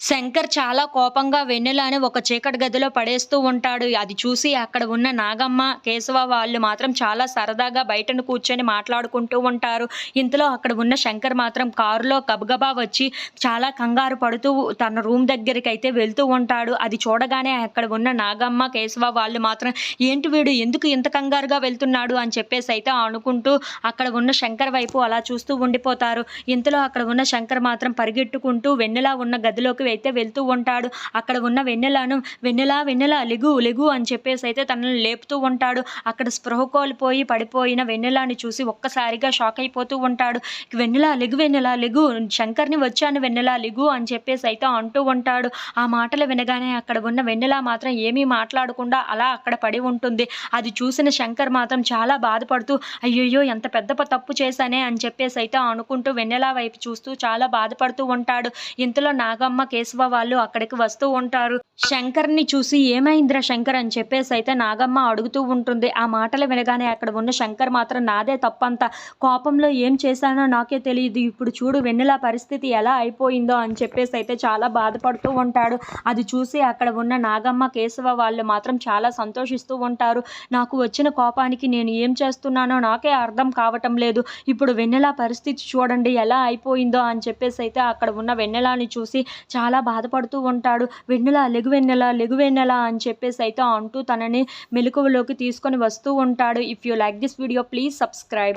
శంకర్ చాలా కోపంగా వెన్నెలని ఒక చీకటి గదిలో పడేస్తూ ఉంటాడు. అది చూసి అక్కడ ఉన్న నాగమ్మ కేశవ వాళ్ళు మాత్రం చాలా సరదాగా బయటను కూర్చొని మాట్లాడుకుంటూ ఉంటారు. ఇంతలో అక్కడ ఉన్న శంకర్ మాత్రం కారులో గబగబా వచ్చి చాలా కంగారు పడుతూ తన రూమ్ దగ్గరికి అయితే వెళ్తూ ఉంటాడు. అది చూడగానే అక్కడ ఉన్న నాగమ్మ కేశవ వాళ్ళు మాత్రం ఏంటి వీడు? ఎందుకు ఇంత కంగారుగా వెళ్తున్నాడు? అని చెప్పేసి అయితే అనుకుంటూ అక్కడ ఉన్న శంకర్ వైపు అలా చూస్తూ ఉండిపోతారు. ఇంతలో అక్కడ ఉన్న శంకర్ మాత్రం పరిగెట్టుకుంటూ వెన్నెలా ఉన్న గదిలోకి అయితే వెళ్తూ ఉంటాడు. అక్కడ ఉన్న వెన్నెలను వెన్నెల వెన్నెల లెగు లెగు అని చెప్పేసి అయితే తనని లేపుతూ ఉంటాడు. అక్కడ స్పృహ కోల్పోయి పడిపోయిన వెన్నెలాని చూసి ఒక్కసారిగా షాక్ అయిపోతూ ఉంటాడు. వెన్నెల లెగు వెన్నెల లెగు శంకర్ని వచ్చాను వెన్నెల లెగు అని చెప్పేసి అయితే అంటూ ఉంటాడు. ఆ మాటలు వినగానే అక్కడ ఉన్న వెన్నెల మాత్రం ఏమీ మాట్లాడకుండా అలా అక్కడ పడి ఉంటుంది. అది చూసిన శంకర్ మాత్రం చాలా బాధపడుతూ అయ్యయ్యో ఎంత పెద్ద తప్పు చేశానే అని చెప్పేసి అయితే అనుకుంటూ వెన్నెల వైపు చూస్తూ చాలా బాధపడుతూ ఉంటాడు. ఇంతలో నాగమ్మ కేశవ వాళ్ళు అక్కడికి వస్తూ ఉంటారు. శంకర్ని చూసి ఏమైందిరా శంకర్ అని చెప్పేసి అయితే నాగమ్మ అడుగుతూ ఉంటుంది. ఆ మాటలు వినగానే అక్కడ ఉన్న శంకర్ మాత్రం నాదే తప్పంతా. కోపంలో ఏం చేశానో నాకే తెలియదు. ఇప్పుడు చూడు వెన్నెల పరిస్థితి ఎలా అయిపోయిందో అని చెప్పేసి అయితే చాలా బాధపడుతూ ఉంటాడు. అది చూసి అక్కడ ఉన్న నాగమ్మ కేశవ వాళ్ళు మాత్రం చాలా సంతోషిస్తూ ఉంటారు. నాకు వచ్చిన కోపానికి నేను ఏం చేస్తున్నానో నాకే అర్థం కావటం లేదు. ఇప్పుడు వెన్నెల పరిస్థితి చూడండి ఎలా అయిపోయిందో అని చెప్పేసి అయితే అక్కడ ఉన్న వెన్నెలని చూసి చాలా బాధపడుతూ ఉంటాడు. వెన్నెల లెగువెన్నెల వెన్నెల వెన్నెల అని చెప్పేసి అయితే అంటూ తనని మెలకువలోకి తీసుకొని వస్తూ ఉంటాడు. If you like this video please subscribe